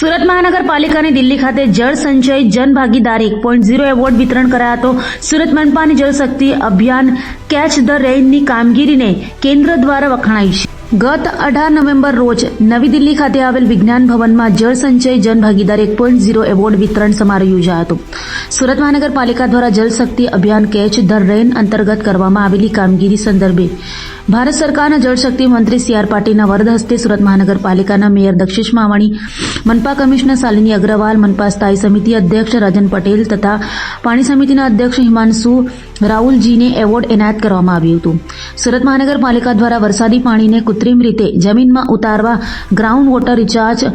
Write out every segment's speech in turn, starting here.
સુરત મહાનગરપાલિકાની દિલ્હી ખાતે જળ સંચય જન ભાગીદારી પોઈન્ટ ઝીરો એવોર્ડ વિતરણ કરાયા હતો. સુરત મનપાની જળશક્તિ અભિયાન કેચ ધ રેઇનની કામગીરીને કેન્દ્ર દ્વારા વખણાઈ છે. ગત અઢાર નવેમ્બર રોજ નવી દિલ્હી ખાતે આવેલ વિજ્ઞાન ભવનમાં જળ સંચય જન ભાગીદારી એક પોઈન્ટ ઝીરો એવોર્ડ વિતરણ સમારોહ યોજાયો હતો. સુરત મહાનગરપાલિકા દ્વારા જળશક્તિ અભિયાન કેચ ધ રેઇન અંતર્ગત કરવામાં આવેલી કામગીરી સંદર્ભે ભારત સરકારના જળશક્તિ મંત્રી સી આર પાટીલના વરદ હસ્તે સુરત મહાનગરપાલિકાના મેયર દક્ષિશ માવાણી, મનપા કમિશનર શાલિની અગ્રવાલ, મનપા સ્થાયી સમિતિ અધ્યક્ષ રજન પટેલ તથા પાણી સમિતિના અધ્યક્ષ હિમાંશુ રાહુલજીને એવોર્ડ એનાયત કરવામાં આવ્યું હતું. સુરત મહાનગરપાલિકા દ્વારા વરસાદી પાણીને કૃત્રિમ રીતે જમીનમાં ઉતારવા ગ્રાઉન્ડ વોટર રિચાર્જ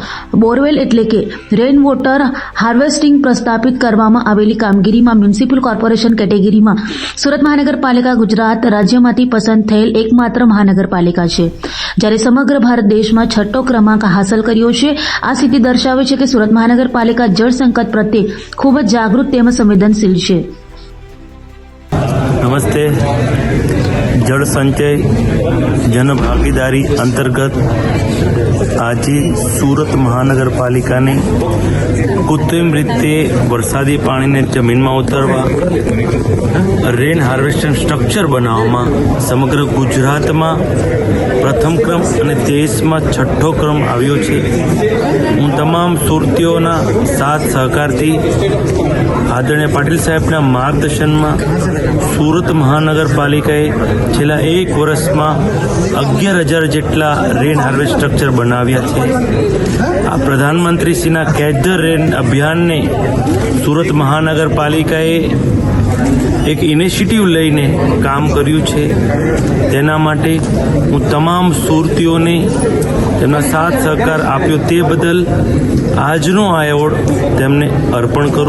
બોરવેલ એટલે કે રેઇન વોટર હાર્વેસ્ટિંગ પ્રસ્થાપિત કરવામાં આવેલી કામગીરીમાં મ્યુનિસિપલ કોર્પોરેશન કેટેગરીમાં સુરત મહાનગરપાલિકા ગુજરાત રાજ્યમાંથી પસંદ થયેલ એકમાત્ર મહાનગરપાલિકા છે. જ્યારે સમગ્ર ભારત દેશમાં છઠ્ઠો ક્રમાંક હાંસલ કર્યો છે, આ સ્થિતિ દર્શાવે છે કે સુરત મહાનગરપાલિકા જળ સંકટ પ્રત્યે ખૂબ જ જાગૃત તેમજ સંવેદનશીલ છે. નમસ્તે. જળ સંચય જન ભાગીદારી અંતર્ગત આજે સુરત મહાનગરપાલિકાને કૃત્રિમ રીતે વરસાદી પાણીને જમીનમાં ઉતરવા રેન હાર્વેસ્ટિંગ સ્ટ્રક્ચર બનાવવામાં સમગ્ર ગુજરાતમાં પ્રથમ ક્રમ અને દેશમાં છઠ્ઠો ક્રમ આવ્યો છે. હું તમામ સુરતીઓના સાથ સહકારથી આદરણીય પાટીલ સાહેબના માર્ગદર્શનમાં સુરત મહાનગરપાલિકાએ છેલ્લા એક વર્ષમાં અગિયાર હજાર જેટલા રેન હાર્વેસ્ટ સ્ટ્રક્ચર બનાવ્યા છે. આ પ્રધાનમંત્રીશ્રીના કેચ ધ રેન અભિયાનને સુરત મહાનગરપાલિકાએ એક ઇનિશિયેટિવ લઈને કામ કર્યું છે. તેના માટે હું તમામ સુરતીઓને તેમના સાથ સહકાર આપ્યો તે બદલ આજનો આ એવોર્ડ તેમને અર્પણ કરું